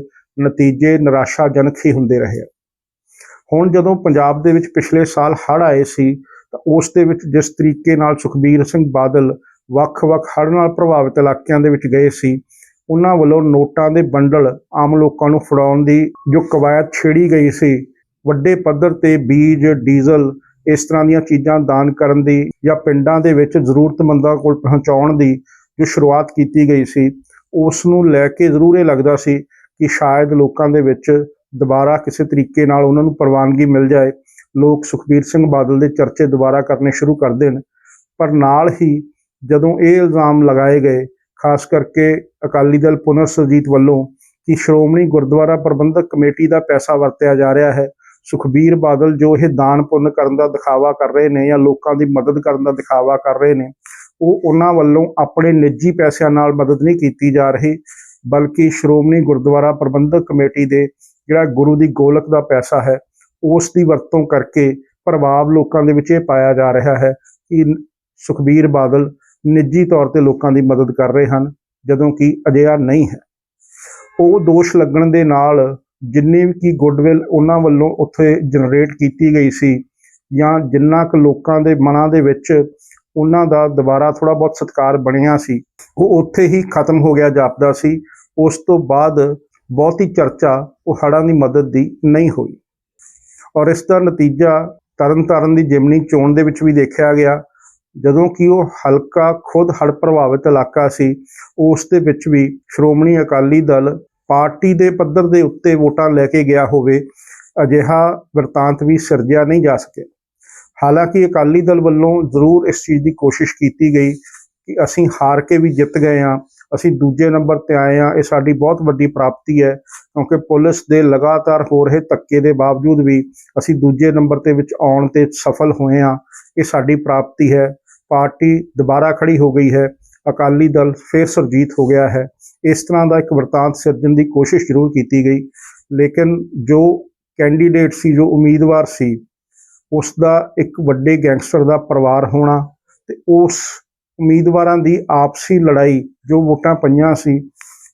ਨਤੀਜੇ ਨਿਰਾਸ਼ਾਜਨਕ ਹੀ ਹੁੰਦੇ ਰਹੇ। ਹੁਣ ਜਦੋਂ ਪੰਜਾਬ ਦੇ ਵਿੱਚ ਪਿਛਲੇ ਸਾਲ ਹੜ੍ਹ ਆਏ ਸੀ, ਤਾਂ ਉਸ ਦੇ ਵਿੱਚ ਜਿਸ ਤਰੀਕੇ ਨਾਲ ਸੁਖਬੀਰ ਸਿੰਘ ਬਾਦਲ ਵੱਖ-ਵੱਖ ਹੜ੍ਹ ਨਾਲ ਪ੍ਰਭਾਵਿਤ ਇਲਾਕਿਆਂ ਦੇ ਵਿੱਚ ਗਏ ਸੀ, ਉਹਨਾਂ ਵੱਲੋਂ ਨੋਟਾਂ ਦੇ ਬੰਡਲ ਆਮ ਲੋਕਾਂ ਨੂੰ ਫੜਾਉਣ ਦੀ ਜੋ ਕਵਾਇਦ ਛੇੜੀ ਗਈ ਸੀ, ਵੱਡੇ ਪੱਧਰ ਤੇ ਬੀਜ, ਡੀਜ਼ਲ, ਇਸ ਤਰ੍ਹਾਂ ਦੀਆਂ ਚੀਜ਼ਾਂ ਦਾਨ ਕਰਨ ਦੀ ਜਾਂ ਪਿੰਡਾਂ ਦੇ ਵਿੱਚ ਜ਼ਰੂਰਤਮੰਦਾਂ ਕੋਲ ਪਹੁੰਚਾਉਣ ਦੀ ਜੋ ਸ਼ੁਰੂਆਤ ਕੀਤੀ ਗਈ ਸੀ, ਉਸ ਨੂੰ ਲੈ ਕੇ ਜ਼ਰੂਰ ਇਹ ਲੱਗਦਾ ਸੀ ਕਿ ਸ਼ਾਇਦ ਲੋਕਾਂ ਦੇ ਵਿੱਚ ਦੁਬਾਰਾ ਕਿਸੇ ਤਰੀਕੇ ਨਾਲ ਉਹਨਾਂ ਨੂੰ ਪ੍ਰਵਾਨਗੀ ਮਿਲ ਜਾਏ, ਲੋਕ ਸੁਖਬੀਰ ਸਿੰਘ ਬਾਦਲ ਦੇ ਚਰਚੇ ਦੁਬਾਰਾ ਕਰਨੇ ਸ਼ੁਰੂ ਕਰ ਦੇਣ। ਪਰ ਨਾਲ ਹੀ ਜਦੋਂ ਇਹ ਇਲਜ਼ਾਮ ਲਗਾਏ ਗਏ, ਖਾਸ ਕਰਕੇ ਅਕਾਲੀ ਦਲ ਪੁਨਰ ਸੁਰਜੀਤ ਵੱਲੋਂ ਕਿ ਸ਼੍ਰੋਮਣੀ ਗੁਰਦੁਆਰਾ ਪ੍ਰਬੰਧਕ ਕਮੇਟੀ ਦਾ ਪੈਸਾ ਵਰਤਿਆ ਜਾ ਰਿਹਾ ਹੈ, ਸੁਖਬੀਰ ਬਾਦਲ ਜੋ ਇਹ ਦਾਨ ਪੁੰਨ ਕਰਨ ਦਾ ਦਿਖਾਵਾ ਕਰ ਰਹੇ ਨੇ ਜਾਂ ਲੋਕਾਂ ਦੀ ਮਦਦ ਕਰਨ ਦਾ ਦਿਖਾਵਾ ਕਰ ਰਹੇ ਨੇ, ਉਹ ਉਹਨਾਂ ਵੱਲੋਂ ਆਪਣੇ ਨਿੱਜੀ ਪੈਸਿਆਂ ਨਾਲ ਮਦਦ ਨਹੀਂ ਕੀਤੀ ਜਾ ਰਹੀ, ਬਲਕਿ ਸ਼੍ਰੋਮਣੀ ਗੁਰਦੁਆਰਾ ਪ੍ਰਬੰਧਕ ਕਮੇਟੀ ਦੇ ਜਿਹੜਾ ਗੁਰੂ ਦੀ ਗੋਲਕ ਦਾ ਪੈਸਾ ਹੈ, ਉਸ ਦੀ ਵਰਤੋਂ ਕਰਕੇ ਪ੍ਰਭਾਵ ਲੋਕਾਂ ਦੇ ਵਿੱਚ ਇਹ ਪਾਇਆ ਜਾ ਰਿਹਾ ਹੈ ਕਿ ਸੁਖਬੀਰ ਬਾਦਲ ਨਿੱਜੀ ਤੌਰ ਤੇ ਲੋਕਾਂ ਦੀ ਮਦਦ ਕਰ ਰਹੇ ਹਨ, ਜਦੋਂ ਕਿ ਅਜਿਹਾ ਨਹੀਂ ਹੈ। ਉਹ ਦੋਸ਼ ਲੱਗਣ ਦੇ ਨਾਲ ਜਿੰਨੀ ਵੀ ਕੀ ਗੁੱਡਵਿਲ ਉਹਨਾਂ ਵੱਲੋਂ ਉੱਥੇ ਜਨਰੇਟ ਕੀਤੀ ਗਈ ਸੀ ਜਾਂ ਜਿੰਨਾ ਕੁ ਲੋਕਾਂ ਦੇ ਮਨਾਂ ਦੇ ਵਿੱਚ ਉਹਨਾਂ ਦਾ ਦੁਬਾਰਾ ਥੋੜਾ ਬਹੁਤ ਸਤਿਕਾਰ ਬਣਿਆ ਸੀ, ਉਹ ਉੱਥੇ ਹੀ ਖਤਮ ਹੋ ਗਿਆ ਜਾਪਦਾ ਸੀ। ਉਸ ਤੋਂ ਬਾਅਦ ਬਹੁਤੀ ਚਰਚਾ ਉਹ ਹੜ੍ਹਾਂ ਦੀ ਮਦਦ ਦੀ ਨਹੀਂ ਹੋਈ। ਔਰ ਇਸ ਦਾ ਨਤੀਜਾ ਤਰਨਤਾਰਨ ਦੀ ਜਿਮਨੀ ਚੋਣ ਦੇ ਵਿੱਚ ਵੀ ਦੇਖਿਆ ਗਿਆ। ਜਦੋਂ ਕਿ ਉਹ ਹਲਕਾ ਖੁਦ ਹੜ੍ਹ ਪ੍ਰਭਾਵਿਤ ਇਲਾਕਾ ਸੀ, ਉਸ ਦੇ ਵਿੱਚ ਵੀ ਸ਼੍ਰੋਮਣੀ ਅਕਾਲੀ ਦਲ ਪਾਰਟੀ ਦੇ ਪੱਧਰ ਦੇ ਉੱਤੇ ਵੋਟਾਂ ਲੈ ਕੇ ਗਿਆ ਹੋਵੇ, ਅਜਿਹਾ ਵਰਤਾਂਤ ਵੀ ਸਿਰਜਿਆ ਨਹੀਂ ਜਾ ਸਕਿਆ। ਹਾਲਾਂਕਿ ਅਕਾਲੀ ਦਲ ਵੱਲੋਂ ਜ਼ਰੂਰ ਇਸ ਚੀਜ਼ ਦੀ ਕੋਸ਼ਿਸ਼ ਕੀਤੀ ਗਈ ਕਿ ਅਸੀਂ ਹਾਰ ਕੇ ਵੀ ਜਿੱਤ ਗਏ ਹਾਂ। ਅਸੀਂ ਦੂਜੇ ਨੰਬਰ ਤੇ ਆਏ ਹਾਂ। ਇਹ ਸਾਡੀ ਬਹੁਤ ਵੱਡੀ ਪ੍ਰਾਪਤੀ ਹੈ, ਕਿਉਂਕਿ ਪੁਲਿਸ ਦੇ ਲਗਾਤਾਰ ਹੋ ਰਹੇ ਧੱਕੇ ਦੇ ਬਾਵਜੂਦ ਵੀ ਅਸੀਂ ਦੂਜੇ ਨੰਬਰ ਤੇ ਵਿੱਚ ਆਉਣ ਤੇ ਸਫਲ ਹੋਏ ਹਾਂ। ਇਹ ਸਾਡੀ ਪ੍ਰਾਪਤੀ ਹੈ। ਪਾਰਟੀ ਦੁਬਾਰਾ ਖੜੀ ਹੋ ਗਈ ਹੈ। ਅਕਾਲੀ ਦਲ ਫਿਰ ਸੁਰਜੀਤ ਹੋ ਗਿਆ ਹੈ। ਇਸ ਤਰ੍ਹਾਂ ਦਾ ਇੱਕ ਵਰਤਾਂਤ ਸਿਰਜਣ ਦੀ ਕੋਸ਼ਿਸ਼ ਜ਼ਰੂਰ ਕੀਤੀ ਗਈ। ਲੇਕਿਨ ਜੋ ਕੈਂਡੀਡੇਟ ਸੀ, ਜੋ ਉਮੀਦਵਾਰ ਸੀ ਉਸ ਦਾ ਇੱਕ ਵੱਡੇ ਗੈਂਗਸਟਰ ਦਾ ਪਰਿਵਾਰ ਹੋਣਾ ਤੇ ਉਸ ਉਮੀਦਵਾਰਾਂ ਦੀ ਆਪਸੀ ਲੜਾਈ, ਜੋ ਵੋਟਾਂ ਪਈਆਂ ਸੀ,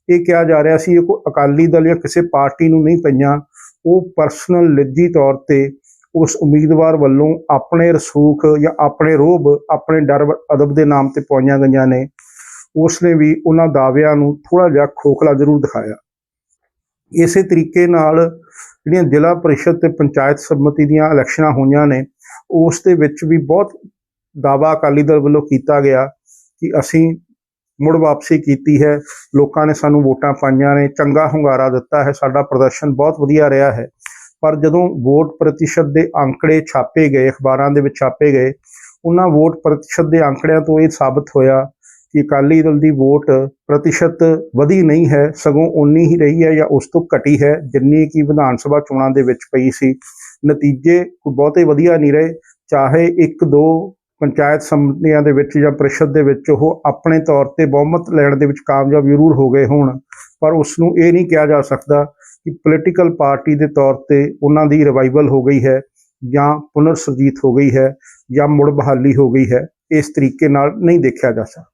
ਇਹ ਕਿਹਾ ਜਾ ਰਿਹਾ ਸੀ, ਇਹ ਕੋਈ ਅਕਾਲੀ ਦਲ ਜਾਂ ਕਿਸੇ ਪਾਰਟੀ ਨੂੰ ਨਹੀਂ ਪਈਆਂ, ਉਹ ਪਰਸਨਲ ਨਿੱਜੀ ਤੌਰ ਤੇ ਉਸ ਉਮੀਦਵਾਰ ਵੱਲੋਂ ਆਪਣੇ ਰਸੂਖ ਜਾਂ ਆਪਣੇ ਰੋਬ ਆਪਣੇ ਡਰ ਅਦਬ ਦੇ ਨਾਮ ਤੇ ਪਾਈਆਂ ਗਈਆਂ ਨੇ। ਉਸ ਨੇ ਵੀ ਉਹਨਾਂ ਦਾਅਵਿਆਂ ਨੂੰ ਥੋੜਾ ਜਿਹਾ ਖੋਖਲਾ ਜ਼ਰੂਰ ਦਿਖਾਇਆ। ਇਸੇ ਤਰੀਕੇ ਨਾਲ ਜਿਹੜੀਆਂ ਜ਼ਿਲ੍ਹਾ ਪਰਿਸ਼ਦ ਤੇ ਪੰਚਾਇਤ ਸਮਿਤੀ ਦੀਆਂ ਇਲੈਕਸ਼ਨਾਂ ਹੋਈਆਂ ਨੇ, ਉਸ ਦੇ ਵਿੱਚ ਵੀ ਬਹੁਤ ਦਾਵਾ ਅਕਾਲੀ ਦਲ ਵੱਲੋਂ ਕੀਤਾ ਗਿਆ। ਕਿ ਅਸੀਂ ਮੁੜ ਵਾਪਸੀ ਕੀਤੀ ਹੈ। ਲੋਕਾਂ ਨੇ ਸਾਨੂੰ ਵੋਟਾਂ ਪਾਈਆਂ ਨੇ, ਚੰਗਾ ਹੁੰਗਾਰਾ ਦਿੱਤਾ ਹੈ। ਸਾਡਾ ਪ੍ਰਦਰਸ਼ਨ ਬਹੁਤ ਵਧੀਆ ਰਿਹਾ ਹੈ। ਪਰ ਜਦੋਂ ਵੋਟ ਪ੍ਰਤੀਸ਼ਤ ਦੇ ਅੰਕੜੇ ਛਾਪੇ ਗਏ, ਅਖਬਾਰਾਂ ਦੇ ਵਿੱਚ ਛਾਪੇ ਗਏ, ਉਹਨਾਂ ਵੋਟ ਪ੍ਰਤੀਸ਼ਤ ਦੇ ਅੰਕੜਿਆਂ ਤੋਂ ਇਹ ਸਾਬਤ ਹੋਇਆ ਕਿ ਅਕਾਲੀ ਦਲ ਦੀ ਵੋਟ ਪ੍ਰਤੀਸ਼ਤ ਵਧੀ ਨਹੀਂ ਹੈ, ਸਗੋਂ ਉਨੀ ਹੀ ਰਹੀ ਹੈ ਜਾਂ ਉਸ ਤੋਂ ਘਟੀ ਹੈ, ਜਿੰਨੀ ਕਿ ਵਿਧਾਨ ਸਭਾ ਚੋਣਾਂ ਦੇ ਵਿੱਚ ਪਈ ਸੀ। ਨਤੀਜੇ ਬਹੁਤੇ ਵਧੀਆ ਨਹੀਂ ਰਹੇ। ਚਾਹੇ ਇੱਕ ਦੋ ਪੰਚਾਇਤ ਸਮਿਤੀਆਂ ਦੇ ਵਿੱਚ ਜਾਂ ਪ੍ਰੀਸ਼ਦ ਦੇ ਵਿੱਚ ਉਹ ਆਪਣੇ ਤੌਰ ਤੇ ਬਹੁਮਤ ਲੈਣ ਦੇ ਵਿੱਚ ਕਾਮਯਾਬ ਜ਼ਰੂਰ ਹੋ ਗਏ ਹੋਣ, ਪਰ ਉਸ ਨੂੰ ਇਹ ਨਹੀਂ ਕਿਹਾ ਜਾ ਸਕਦਾ ਕਿ ਪੋਲੀਟੀਕਲ ਪਾਰਟੀ ਦੇ ਤੌਰ ਤੇ ਉਹਨਾਂ ਦੀ ਰਿਵਾਈਵਲ ਹੋ ਗਈ ਹੈ ਜਾਂ ਪੁਨਰ ਸੁਰਜੀਤ ਹੋ ਗਈ ਹੈ ਜਾਂ ਮੁੜ ਬਹਾਲੀ ਹੋ ਗਈ ਹੈ, ਇਸ ਤਰੀਕੇ ਨਾਲ ਨਹੀਂ ਦੇਖਿਆ ਜਾ ਸਕਦਾ।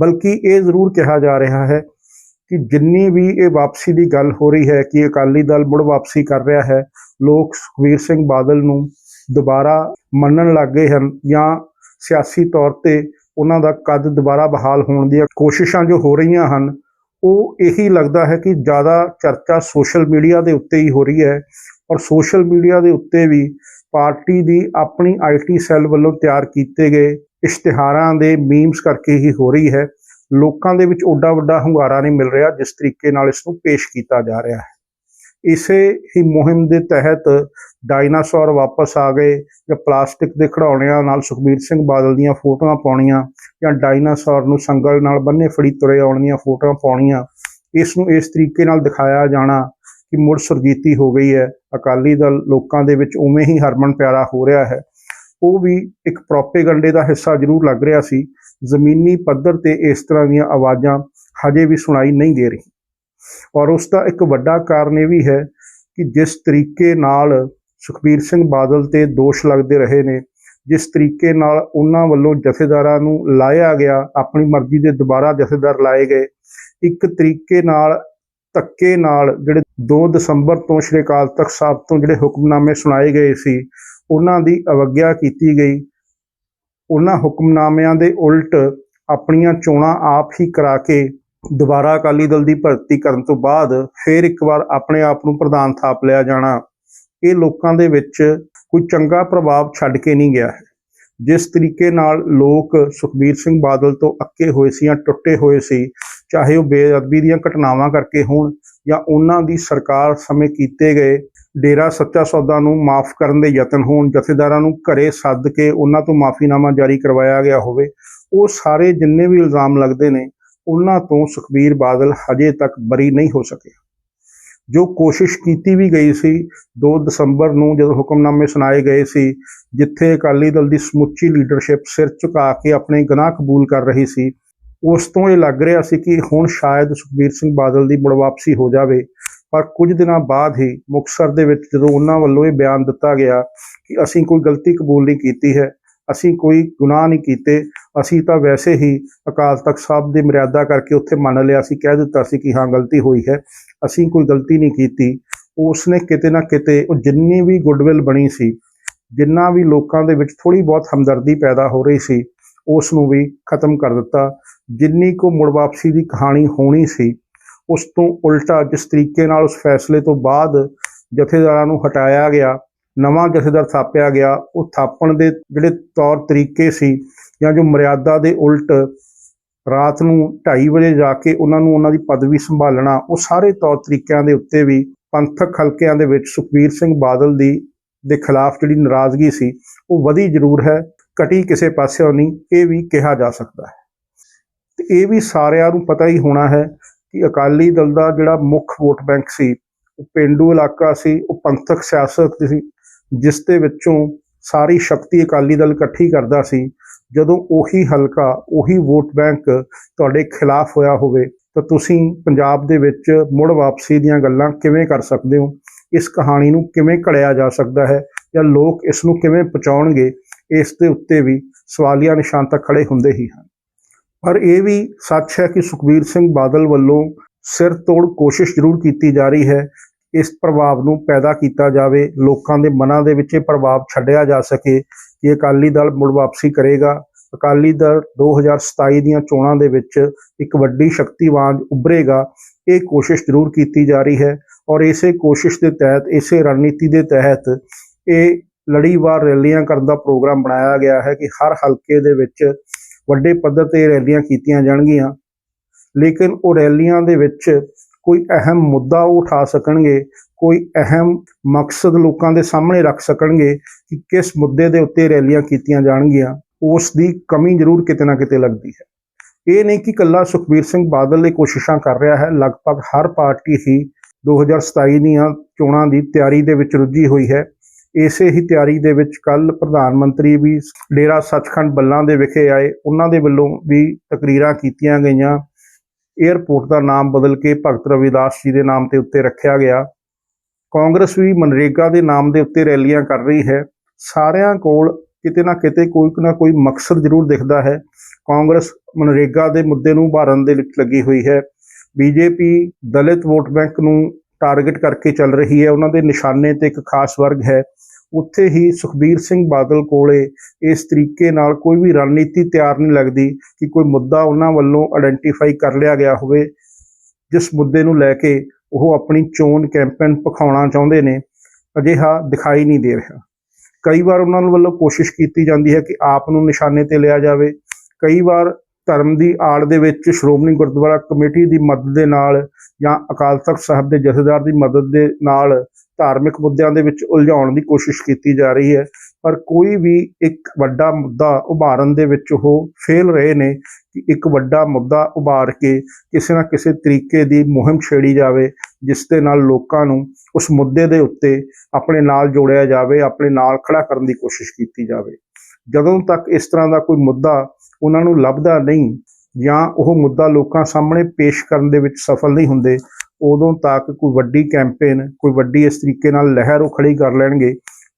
ਬਲਕਿ ਇਹ ਜ਼ਰੂਰ ਕਿਹਾ ਜਾ ਰਿਹਾ ਹੈ ਕਿ ਜਿੰਨੀ ਵੀ ਇਹ ਵਾਪਸੀ ਦੀ ਗੱਲ ਹੋ ਰਹੀ ਹੈ ਕਿ ਅਕਾਲੀ ਦਲ ਮੁੜ ਵਾਪਸੀ ਕਰ ਰਿਹਾ ਹੈ, ਲੋਕ ਸੁਖਬੀਰ ਸਿੰਘ ਬਾਦਲ ਨੂੰ ਦੁਬਾਰਾ ਮੰਨਣ ਲੱਗ ਗਏ ਹਨ ਜਾਂ ਸਿਆਸੀ ਤੌਰ ਤੇ ਉਹਨਾਂ ਦਾ ਕੱਦ ਦੁਬਾਰਾ ਬਹਾਲ ਹੋਣ ਦੀਆਂ ਕੋਸ਼ਿਸ਼ਾਂ ਜੋ ਹੋ ਰਹੀਆਂ ਹਨ, ਉਹ ਇਹੀ ਲੱਗਦਾ ਹੈ ਕਿ ਜ਼ਿਆਦਾ ਚਰਚਾ ਸੋਸ਼ਲ ਮੀਡੀਆ ਦੇ ਉੱਤੇ ਹੀ ਹੋ ਰਹੀ ਹੈ ਔਰ ਸੋਸ਼ਲ ਮੀਡੀਆ ਦੇ ਉੱਤੇ ਵੀ ਪਾਰਟੀ ਦੀ ਆਪਣੀ ਆਈਟੀ ਸੈੱਲ ਵੱਲੋਂ ਤਿਆਰ ਕੀਤੇ ਗਏ ਇਸ਼ਤਿਹਾਰਾਂ ਦੇ ਮੀਮਸ ਕਰਕੇ ਹੀ ਹੋ ਰਹੀ ਹੈ। ਲੋਕਾਂ ਦੇ ਵਿੱਚ ਓਡਾ ਵੱਡਾ ਹੁੰਗਾਰਾ ਨਹੀਂ ਮਿਲ ਰਿਹਾ ਜਿਸ ਤਰੀਕੇ ਨਾਲ ਇਸ ਨੂੰ ਪੇਸ਼ ਕੀਤਾ ਜਾ ਰਿਹਾ ਹੈ। ਇਸੇ ਹੀ ਮੁਹਿੰਮ ਦੇ ਤਹਿਤ ਡਾਇਨਾਸੌਰ ਵਾਪਸ ਆ ਗਏ ਜਾਂ ਪਲਾਸਟਿਕ ਦੇ ਖਿਡੌਣਿਆਂ ਨਾਲ ਸੁਖਬੀਰ ਸਿੰਘ ਬਾਦਲ ਦੀਆਂ ਫੋਟੋਆਂ ਪਾਉਣੀਆਂ ਜਾਂ ਡਾਇਨਾਸੌਰ ਨੂੰ ਸੰਗਲ ਨਾਲ ਬੰਨੇ ਫੜੀ ਤੁਰੇ ਆਉਣ ਦੀਆਂ ਫੋਟੋਆਂ ਪਾਉਣੀਆਂ, ਇਸ ਨੂੰ ਇਸ ਤਰੀਕੇ ਨਾਲ ਦਿਖਾਇਆ ਜਾਣਾ ਕਿ ਮੁੜ ਸੁਰਜੀਤੀ ਹੋ ਗਈ ਹੈ। ਅਕਾਲੀ ਦਲ ਲੋਕਾਂ ਦੇ ਵਿੱਚ ਉਵੇਂ ਹੀ ਹਰਮਨ ਪਿਆਰਾ ਹੋ ਰਿਹਾ ਹੈ। ਉਹ ਵੀ ਇੱਕ ਪ੍ਰੋਪੇਗੰਡੇ ਦਾ ਹਿੱਸਾ ਜ਼ਰੂਰ ਲੱਗ ਰਿਹਾ ਸੀ। ਜ਼ਮੀਨੀ ਪੱਧਰ ਤੇ ਇਸ ਤਰ੍ਹਾਂ ਦੀਆਂ ਆਵਾਜ਼ਾਂ ਹਜੇ ਵੀ ਸੁਣਾਈ ਨਹੀਂ ਦੇ ਰਹੀ ਔਰ ਉਸ ਦਾ ਇੱਕ ਵੱਡਾ ਕਾਰਨ ਇਹ ਵੀ ਹੈ ਕਿ ਜਿਸ ਤਰੀਕੇ ਨਾਲ ਸੁਖਬੀਰ ਸਿੰਘ ਬਾਦਲ ਤੇ ਦੋਸ਼ ਲੱਗਦੇ ਰਹੇ ਨੇ, ਜਿਸ ਤਰੀਕੇ ਨਾਲ ਉਹਨਾਂ ਵੱਲੋਂ ਜਥੇਦਾਰਾਂ ਨੂੰ ਲਾਇਆ ਗਿਆ, ਆਪਣੀ ਮਰਜ਼ੀ ਦੇ ਦੁਬਾਰਾ ਜਥੇਦਾਰ ਲਾਏ ਗਏ, ਇੱਕ ਤਰੀਕੇ ਨਾਲ ਧੱਕੇ ਨਾਲ ਜਿਹੜੇ 2 ਦਸੰਬਰ ਤੋਂ ਸ਼੍ਰੀ ਅਕਾਲ ਤਖਤ ਸਾਹਿਬ ਤੋਂ ਜਿਹੜੇ ਹੁਕਮਨਾਮੇ ਸੁਣਾਏ ਗਏ ਸੀ, ਉਹਨਾਂ ਦੀ ਅਵਗਿਆ ਕੀਤੀ ਗਈ। ਉਹਨਾਂ ਹੁਕਮਨਾਮਿਆਂ ਦੇ ਉਲਟ ਆਪਣੀਆਂ ਚੋਣਾਂ ਆਪ ਹੀ ਕਰਾ ਕੇ ਦੁਬਾਰਾ ਅਕਾਲੀ ਦਲ ਦੀ ਭਰਤੀ ਕਰਨ ਤੋਂ ਬਾਅਦ ਫਿਰ ਇੱਕ ਵਾਰ ਆਪਣੇ ਆਪ ਨੂੰ ਪ੍ਰਧਾਨ ਥਾਪ ਲਿਆ ਜਾਣਾ, ਇਹ ਲੋਕਾਂ ਦੇ ਵਿੱਚ ਕੋਈ ਚੰਗਾ ਪ੍ਰਭਾਵ ਛੱਡ ਕੇ ਨਹੀਂ ਗਿਆ ਹੈ। ਜਿਸ ਤਰੀਕੇ ਨਾਲ ਲੋਕ ਸੁਖਬੀਰ ਸਿੰਘ ਬਾਦਲ ਤੋਂ ਅੱਕੇ ਹੋਏ ਸੀ ਜਾਂ ਟੁੱਟੇ ਹੋਏ ਸੀ, ਚਾਹੇ ਉਹ ਬੇਅਦਬੀ ਦੀਆਂ ਘਟਨਾਵਾਂ ਕਰਕੇ ਹੋਣ ਜਾਂ ਉਹਨਾਂ ਦੀ ਸਰਕਾਰ ਸਮੇਂ ਕੀਤੇ ਗਏ ਡੇਰਾ ਸੱਚਾ ਸੌਦਾ ਨੂੰ ਮਾਫ ਕਰਨ ਦੇ ਯਤਨ ਹੋਣ, ਜਥੇਦਾਰਾਂ ਨੂੰ ਘਰੇ ਸੱਦ ਕੇ ਉਹਨਾਂ ਤੋਂ ਮਾਫੀਨਾਮਾ ਜਾਰੀ ਕਰਵਾਇਆ ਗਿਆ ਹੋਵੇ, ਉਹ ਸਾਰੇ ਜਿੰਨੇ ਵੀ ਇਲਜ਼ਾਮ ਲੱਗਦੇ ਨੇ ਉਹਨਾਂ ਤੋਂ ਸੁਖਬੀਰ ਬਾਦਲ ਹਜੇ ਤੱਕ ਬਰੀ ਨਹੀਂ ਹੋ ਸਕਿਆ ਜੋ ਕੋਸ਼ਿਸ਼ ਕੀਤੀ ਵੀ ਗਈ ਸੀ 2 ਦਸੰਬਰ ਨੂੰ ਜਦੋਂ ਹੁਕਮਨਾਮੇ ਸੁਣਾਏ ਗਏ ਸੀ, ਜਿੱਥੇ ਅਕਾਲੀ ਦਲ ਦੀ ਸਮੁੱਚੀ ਲੀਡਰਸ਼ਿਪ ਸਿਰ ਝੁਕਾ ਕੇ ਆਪਣੇ ਗੁਨਾਹ ਕਬੂਲ ਕਰ ਰਹੀ ਸੀ, ਉਸ ਤੋਂ ਇਹ ਲੱਗ ਰਿਹਾ ਸੀ ਕਿ ਹੁਣ ਸ਼ਾਇਦ ਸੁਖਬੀਰ ਸਿੰਘ ਬਾਦਲ ਦੀ ਮੁੜ ਵਾਪਸੀ ਹੋ ਜਾਵੇ। ਪਰ ਕੁਝ ਦਿਨਾਂ ਬਾਅਦ ਹੀ ਮੁਕਤਸਰ ਦੇ ਵਿੱਚ ਜਦੋਂ ਉਹਨਾਂ ਵੱਲੋਂ ਇਹ ਬਿਆਨ ਦਿੱਤਾ ਗਿਆ ਕਿ ਅਸੀਂ ਕੋਈ ਗਲਤੀ ਕਬੂਲ ਨਹੀਂ ਕੀਤੀ ਹੈ ਅਸੀਂ ਕੋਈ ਗੁਨਾਹ ਨਹੀਂ ਕੀਤੇ। ਅਸੀਂ ਤਾਂ ਵੈਸੇ ਹੀ ਅਕਾਲ ਤਖਤ ਸਾਹਿਬ ਦੀ ਮਰਿਆਦਾ ਕਰਕੇ ਉੱਥੇ ਮੰਨ ਲਿਆ ਸੀ, ਕਹਿ ਦਿੱਤਾ ਸੀ ਕਿ ਹਾਂ, ਗਲਤੀ ਹੋਈ ਹੈ। ਅਸੀਂ ਕੋਈ ਗਲਤੀ ਨਹੀਂ ਕੀਤੀ। ਉਸ ਨੇ ਕਿਤੇ ਨਾ ਕਿਤੇ ਉਹ ਜਿੰਨੀ ਵੀ ਗੁੱਡਵਿਲ ਬਣੀ ਸੀ, ਜਿੰਨਾ ਵੀ ਲੋਕਾਂ ਦੇ ਵਿੱਚ ਥੋੜੀ ਬਹੁਤ ਹਮਦਰਦੀ ਪੈਦਾ ਹੋ ਰਹੀ ਸੀ ਉਸ ਨੂੰ ਵੀ ਖਤਮ ਕਰ ਦਿੱਤਾ। ਜਿੰਨੀ ਕੋ ਮੁੜ ਵਾਪਸੀ ਦੀ ਕਹਾਣੀ ਹੋਣੀ ਸੀ, ਉਸ ਤੋਂ ਉਲਟਾ ਜਿਸ ਤਰੀਕੇ ਨਾਲ ਉਸ ਫੈਸਲੇ ਤੋਂ ਬਾਅਦ ਜਥੇਦਾਰਾਂ ਨੂੰ ਹਟਾਇਆ ਗਿਆ ਨਵਾਂ ਜਥੇਦਾਰ ਥਾਪਿਆ ਗਿਆ, ਉਹ ਥਾਪਣ ਦੇ ਜਿਹੜੇ ਤੌਰ ਤਰੀਕੇ ਸੀ ਜਾਂ ਜੋ ਮਰਿਆਦਾ ਦੇ ਉਲਟ ਰਾਤ ਨੂੰ 2:30 ਵਜੇ ਜਾ ਕੇ ਉਹਨਾਂ ਨੂੰ ਉਹਨਾਂ ਦੀ ਪਦਵੀ ਸੰਭਾਲਣਾ, ਉਹ ਸਾਰੇ ਤੌਰ ਤਰੀਕਿਆਂ ਦੇ ਉੱਤੇ ਵੀ ਪੰਥਕ ਹਲਕਿਆਂ ਦੇ ਵਿੱਚ ਸੁਖਬੀਰ ਸਿੰਘ ਬਾਦਲ ਦੀ, ਦੇ ਖਿਲਾਫ ਜਿਹੜੀ ਨਾਰਾਜ਼ਗੀ ਸੀ, ਉਹ ਵਧੀ ਜ਼ਰੂਰ ਹੈ, ਘਟੀ ਕਿਸੇ ਪਾਸਿਓਂ ਨਹੀਂ, ਇਹ ਵੀ ਕਿਹਾ ਜਾ ਸਕਦਾ ਹੈ। ਤੇ ਇਹ ਵੀ ਸਾਰਿਆਂ ਨੂੰ ਪਤਾ ਹੀ ਹੋਣਾ ਹੈ ਕਿ ਅਕਾਲੀ ਦਲ ਦਾ ਜਿਹੜਾ ਮੁੱਖ ਵੋਟ ਬੈਂਕ ਸੀ, ਉਹ ਪਿੰਡੂ ਇਲਾਕਾ ਸੀ, ਉਹ ਪੰਥਕ ਸਿਆਸਤ ਸੀ ਜਿਸ ਦੇ ਵਿੱਚੋਂ ਸਾਰੀ ਸ਼ਕਤੀ ਅਕਾਲੀ ਦਲ ਇਕੱਠੀ ਕਰਦਾ ਸੀ, ਜਦੋਂ ਉਹੀ ਹਲਕਾ, ਉਹੀ ਵੋਟ ਬੈਂਕ ਤੁਹਾਡੇ ਖਿਲਾਫ ਹੋਇਆ ਹੋਵੇ, ਤਾਂ ਤੁਸੀਂ ਪੰਜਾਬ ਦੇ ਵਿੱਚ ਮੁੜ ਵਾਪਸੀ ਦੀਆਂ ਗੱਲਾਂ ਕਿਵੇਂ ਕਰ ਸਕਦੇ ਹੋ? ਇਸ ਕਹਾਣੀ ਨੂੰ ਕਿਵੇਂ ਘੜਿਆ ਜਾ ਸਕਦਾ ਹੈ? ਜਾਂ ਲੋਕ ਇਸ ਨੂੰ ਕਿਵੇਂ ਪਹੁੰਚਾਉਣਗੇ? ਇਸ ਦੇ ਉੱਤੇ ਵੀ ਸਵਾਲੀਆ ਨਿਸ਼ਾਨ ਤਾਂ ਖੜੇ ਹੁੰਦੇ ਹੀ ਹਨ। ਪਰ ਇਹ ਵੀ ਸੱਚ ਹੈ ਕਿ ਸੁਖਬੀਰ ਸਿੰਘ ਬਾਦਲ ਵੱਲੋਂ ਸਿਰ ਤੋੜ ਕੋਸ਼ਿਸ਼ ਜ਼ਰੂਰ ਕੀਤੀ ਜਾ ਰਹੀ ਹੈ ਇਸ ਪ੍ਰਭਾਵ ਨੂੰ ਪੈਦਾ ਕੀਤਾ ਜਾਵੇ, ਲੋਕਾਂ ਦੇ ਮਨਾਂ ਦੇ ਵਿੱਚ ਇਹ ਪ੍ਰਭਾਵ ਛੱਡਿਆ ਜਾ ਸਕੇ ਕਿ ਅਕਾਲੀ ਦਲ ਮੁੜ ਵਾਪਸੀ ਕਰੇਗਾ। ਅਕਾਲੀ ਦਲ 2027 ਦੀਆਂ ਚੋਣਾਂ ਦੇ ਵਿੱਚ ਇੱਕ ਵੱਡੀ ਸ਼ਕਤੀ ਵਾਂਗ ਉੱਭਰੇਗਾ, ਇਹ ਕੋਸ਼ਿਸ਼ ਜ਼ਰੂਰ ਕੀਤੀ ਜਾ ਰਹੀ ਹੈ ਔਰ ਇਸੇ ਕੋਸ਼ਿਸ਼ ਦੇ ਤਹਿਤ, ਇਸੇ ਰਣਨੀਤੀ ਦੇ ਤਹਿਤ ਇਹ ਲੜੀਵਾਰ ਰੈਲੀਆਂ ਕਰਨ ਦਾ ਪ੍ਰੋਗਰਾਮ ਬਣਾਇਆ ਗਿਆ ਹੈ ਕਿ ਹਰ ਹਲਕੇ ਦੇ ਵਿੱਚ ਵੱਡੇ ਪੱਧਰ ਤੇ ਰੈਲੀਆਂ ਕੀਤੀਆਂ ਜਾਣਗੀਆਂ। ਲੇਕਿਨ ਉਹ ਰੈਲੀਆਂ ਦੇ ਵਿੱਚ ਕੋਈ ਅਹਿਮ ਮੁੱਦਾ ਉਹ ਉਠਾ ਸਕਣਗੇ, ਕੋਈ ਅਹਿਮ ਮਕਸਦ ਲੋਕਾਂ ਦੇ ਸਾਹਮਣੇ ਰੱਖ ਸਕਣਗੇ ਕਿ ਕਿਸ ਮੁੱਦੇ ਦੇ ਉੱਤੇ ਰੈਲੀਆਂ ਕੀਤੀਆਂ ਜਾਣਗੀਆਂ, ਉਸ ਦੀ ਕਮੀ ਜ਼ਰੂਰ ਕਿਤੇ ਨਾ ਕਿਤੇ ਲੱਗਦੀ ਹੈ। ਇਹ ਨਹੀਂ ਕਿ ਕੱਲਾ ਸੁਖਬੀਰ ਸਿੰਘ ਬਾਦਲ ਇਹ ਕੋਸ਼ਿਸ਼ਾਂ ਕਰ ਰਿਹਾ ਹੈ, ਲਗਭਗ ਹਰ ਪਾਰਟੀ ਹੀ 2027 ਦੀਆਂ ਚੋਣਾਂ ਦੀ ਤਿਆਰੀ ਦੇ ਵਿੱਚ ਰੁੱਝੀ ਹੋਈ ਹੈ। ਇਸੇ ਹੀ ਤਿਆਰੀ ਦੇ ਵਿੱਚ ਕੱਲ ਪ੍ਰਧਾਨ ਮੰਤਰੀ ਵੀ ਡੇਰਾ ਸੱਚਖੰਡ ਬੱਲਾਂ ਦੇ ਵਿਖੇ ਆਏ, ਉਹਨਾਂ ਦੇ ਵੱਲੋਂ ਵੀ ਤਕਰੀਰਾਂ ਕੀਤੀਆਂ ਗਈਆਂ। 에ਅਰਪੋਰਟ ਦਾ ਨਾਮ ਬਦਲ ਕੇ ਭਗਤ ਰਵਿਦਾਸ ਜੀ ਦੇ ਨਾਮ ਤੇ ਉੱਤੇ ਰੱਖਿਆ ਗਿਆ। ਕਾਂਗਰਸ ਵੀ ਮਨਰੇਗਾ ਦੇ ਨਾਮ ਦੇ ਉੱਤੇ ਰੈਲੀਆਂ ਕਰ ਰਹੀ ਹੈ। ਸਾਰਿਆਂ ਕੋਲ ਕਿਤੇ ਨਾ ਕਿਤੇ ਕੋਈ ਨਾ ਕੋਈ ਮਕਸਦ ਜ਼ਰੂਰ ਦਿਖਦਾ ਹੈ। ਕਾਂਗਰਸ ਮਨਰੇਗਾ ਦੇ ਮੁੱਦੇ ਨੂੰ ਉਭਾਰਨ ਦੇ ਵਿੱਚ ਲੱਗੀ ਹੋਈ ਹੈ। ਬੀਜੇਪੀ ਦਲਿਤ ਵੋਟ ਬੈਂਕ ਨੂੰ ਟਾਰਗੇਟ ਕਰਕੇ ਚੱਲ ਰਹੀ ਹੈ। ਉਹਨਾਂ ਦੇ ਨਿਸ਼ਾਨੇ ਤੇ ਇੱਕ ਖਾਸ ਵਰਗ ਹੈ। ਉੱਥੇ ਹੀ ਸੁਖਬੀਰ ਸਿੰਘ ਬਾਦਲ ਕੋਲੇ ਇਸ ਤਰੀਕੇ ਨਾਲ ਕੋਈ ਵੀ ਰਣਨੀਤੀ ਤਿਆਰ ਨਹੀਂ ਲੱਗਦੀ ਕਿ ਕੋਈ ਮੁੱਦਾ ਉਹਨਾਂ ਵੱਲੋਂ ਆਇਡੈਂਟੀਫਾਈ ਕਰ ਲਿਆ ਗਿਆ ਹੋਵੇ। ਜਿਸ ਮੁੱਦੇ ਨੂੰ ਲੈ ਕੇ ਉਹ ਆਪਣੀ ਚੋਣ ਕੈਂਪੇਨ ਪਖਾਉਣਾ ਚਾਹੁੰਦੇ ਨੇ, ਅਜਿਹਾ ਦਿਖਾਈ ਨਹੀਂ ਦੇ ਰਿਹਾ। ਕਈ ਵਾਰ ਉਹਨਾਂ ਵੱਲੋਂ ਕੋਸ਼ਿਸ਼ ਕੀਤੀ ਜਾਂਦੀ ਹੈ ਕਿ ਆਪ ਨੂੰ ਨਿਸ਼ਾਨੇ ਤੇ ਲਿਆ ਜਾਵੇ। ਕਈ ਵਾਰ ਧਰਮ ਦੀ ਆੜ ਦੇ ਵਿੱਚ ਸ਼੍ਰੋਮਣੀ ਗੁਰਦੁਆਰਾ ਕਮੇਟੀ ਦੀ ਮਦਦ ਦੇ ਨਾਲ ਜਾਂ ਅਕਾਲ ਤਖਤ ਸਾਹਿਬ ਦੇ ਜਥੇਦਾਰ ਦੀ ਮਦਦ ਦੇ ਨਾਲ ਧਾਰਮਿਕ ਮੁੱਦਿਆਂ ਦੇ ਵਿੱਚ ਉਲਝਾਉਣ ਦੀ ਕੋਸ਼ਿਸ਼ ਕੀਤੀ ਜਾ ਰਹੀ ਹੈ। ਪਰ ਕੋਈ ਵੀ ਇੱਕ ਵੱਡਾ ਮੁੱਦਾ ਉਭਾਰਨ ਦੇ ਵਿੱਚ ਉਹ ਫੇਲ ਰਹੇ ਨੇ ਕਿ ਇੱਕ ਵੱਡਾ ਮੁੱਦਾ ਉਭਾਰ ਕੇ ਕਿਸੇ ਨਾ ਕਿਸੇ ਤਰੀਕੇ ਦੀ ਮੁਹਿੰਮ ਛੇੜੀ ਜਾਵੇ, ਜਿਸ ਦੇ ਨਾਲ ਲੋਕਾਂ ਨੂੰ ਉਸ ਮੁੱਦੇ ਦੇ ਉੱਤੇ ਆਪਣੇ ਨਾਲ ਜੋੜਿਆ ਜਾਵੇ, ਆਪਣੇ ਨਾਲ ਖੜਾ ਕਰਨ ਦੀ ਕੋਸ਼ਿਸ਼ ਕੀਤੀ ਜਾਵੇ। ਜਦੋਂ ਤੱਕ ਇਸ ਤਰ੍ਹਾਂ ਦਾ ਕੋਈ ਮੁੱਦਾ ਉਹਨਾਂ ਨੂੰ ਲੱਭਦਾ ਨਹੀਂ ਜਾਂ ਉਹ ਮੁੱਦਾ ਲੋਕਾਂ ਸਾਹਮਣੇ ਪੇਸ਼ ਕਰਨ ਦੇ ਵਿੱਚ ਸਫਲ ਨਹੀਂ ਹੁੰਦੇ, ਉਦੋਂ ਤੱਕ ਕੋਈ ਵੱਡੀ ਕੈਂਪੇਨ ਕੋਈ ਵੱਡੀ ਇਸ ਤਰੀਕੇ ਨਾਲ ਲਹਿਰ ਉਹ ਖੜੀ ਕਰ ਲੈਣਗੇ,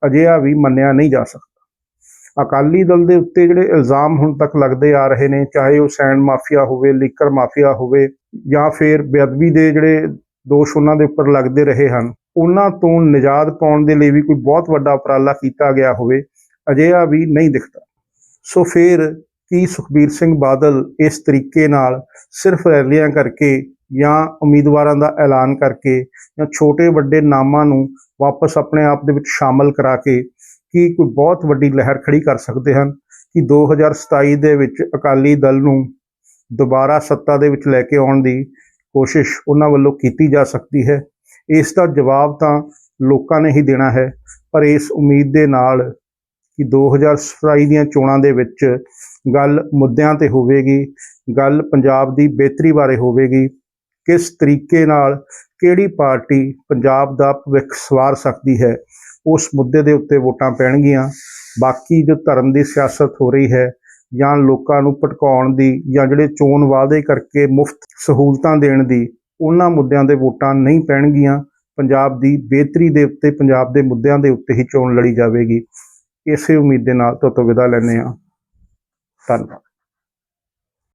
ਅਜਿਹਾ ਵੀ ਮੰਨਿਆ ਨਹੀਂ ਜਾ ਸਕਦਾ। ਅਕਾਲੀ ਦਲ ਦੇ ਉੱਤੇ ਜਿਹੜੇ ਇਲਜ਼ਾਮ ਹੁਣ ਤੱਕ ਲੱਗਦੇ ਆ ਰਹੇ ਨੇ, ਚਾਹੇ ਉਹ ਸੈਂਡ ਮਾਫੀਆ ਹੋਵੇ, ਲੀਕਰ ਮਾਫੀਆ ਹੋਵੇ ਜਾਂ ਫਿਰ ਬੇਅਦਬੀ ਦੇ ਜਿਹੜੇ ਦੋਸ਼ ਉਹਨਾਂ ਦੇ ਉੱਪਰ ਲੱਗਦੇ ਰਹੇ ਹਨ, ਉਹਨਾਂ ਤੋਂ ਨਿਜਾਤ ਪਾਉਣ ਦੇ ਲਈ ਵੀ ਕੋਈ ਬਹੁਤ ਵੱਡਾ ਉਪਰਾਲਾ ਕੀਤਾ ਗਿਆ ਹੋਵੇ, ਅਜਿਹਾ ਵੀ ਨਹੀਂ ਦਿਖਦਾ। ਸੋ ਫਿਰ ਕਿ ਸੁਖਬੀਰ ਸਿੰਘ ਬਾਦਲ ਇਸ ਤਰੀਕੇ ਨਾਲ ਸਿਰਫ ਰੈਲੀਆਂ ਕਰਕੇ ਜਾਂ ਉਮੀਦਵਾਰਾਂ ਦਾ ਐਲਾਨ ਕਰਕੇ ਜਾਂ ਛੋਟੇ ਵੱਡੇ ਨਾਮਾਂ ਨੂੰ ਵਾਪਸ ਆਪਣੇ ਆਪ ਦੇ ਵਿੱਚ ਸ਼ਾਮਲ ਕਰਾ ਕੇ ਕੀ ਕੋਈ ਬਹੁਤ ਵੱਡੀ ਲਹਿਰ ਖੜੀ ਕਰ ਸਕਦੇ ਹਨ? ਕਿ 2027 ਦੇ ਵਿੱਚ ਅਕਾਲੀ ਦਲ ਨੂੰ ਦੁਬਾਰਾ ਸੱਤਾ ਦੇ ਵਿੱਚ ਲੈ ਕੇ ਆਉਣ ਦੀ ਕੋਸ਼ਿਸ਼ ਉਹਨਾਂ ਵੱਲੋਂ ਕੀਤੀ ਜਾ ਸਕਦੀ ਹੈ? ਇਸ ਦਾ ਜਵਾਬ ਤਾਂ ਲੋਕਾਂ ਨੇ ਹੀ ਦੇਣਾ ਹੈ, ਪਰ ਇਸ ਉਮੀਦ ਦੇ ਨਾਲ ਕਿ 2027 ਦੀਆਂ ਚੋਣਾਂ ਦੇ ਵਿੱਚ ਗੱਲ ਮੁੱਦਿਆਂ ਤੇ ਹੋਵੇਗੀ, ਗੱਲ ਪੰਜਾਬ ਦੀ ਬਿਹਤਰੀ ਬਾਰੇ ਹੋਵੇਗੀ, ਕਿਸ ਤਰੀਕੇ ਨਾਲ ਕਿਹੜੀ ਪਾਰਟੀ ਪੰਜਾਬ ਦਾ ਭਵਿੱਖ ਸਵਾਰ ਸਕਦੀ ਹੈ, ਉਸ ਮੁੱਦੇ ਦੇ ਉੱਤੇ ਵੋਟਾਂ ਪੈਣਗੀਆਂ, ਬਾਕੀ ਜੋ ਧਰਮ ਦੀ ਸਿਆਸਤ ਹੋ ਰਹੀ ਹੈ ਜਾਂ ਲੋਕਾਂ ਨੂੰ ਭਟਕਾਉਣ ਦੀ ਜਾਂ ਜਿਹੜੇ ਚੋਣ ਵਾਅਦੇ ਕਰਕੇ ਮੁਫਤ ਸਹੂਲਤਾਂ ਦੇਣ ਦੀ, ਉਹਨਾਂ ਮੁੱਦਿਆਂ ਦੇ ਵੋਟਾਂ ਨਹੀਂ ਪੈਣਗੀਆਂ, ਪੰਜਾਬ ਦੀ ਬਿਹਤਰੀ ਦੇ ਉੱਤੇ, ਪੰਜਾਬ ਦੇ ਮੁੱਦਿਆਂ ਦੇ ਉੱਤੇ ਹੀ ਚੋਣ ਲੜੀ ਜਾਵੇਗੀ। ਇਸੇ ਉਮੀਦ ਦੇ ਨਾਲ ਤੁਹਾਡੇ ਵਿਦਾ ਲੈਂਦੇ ਹਾਂ। Tanto.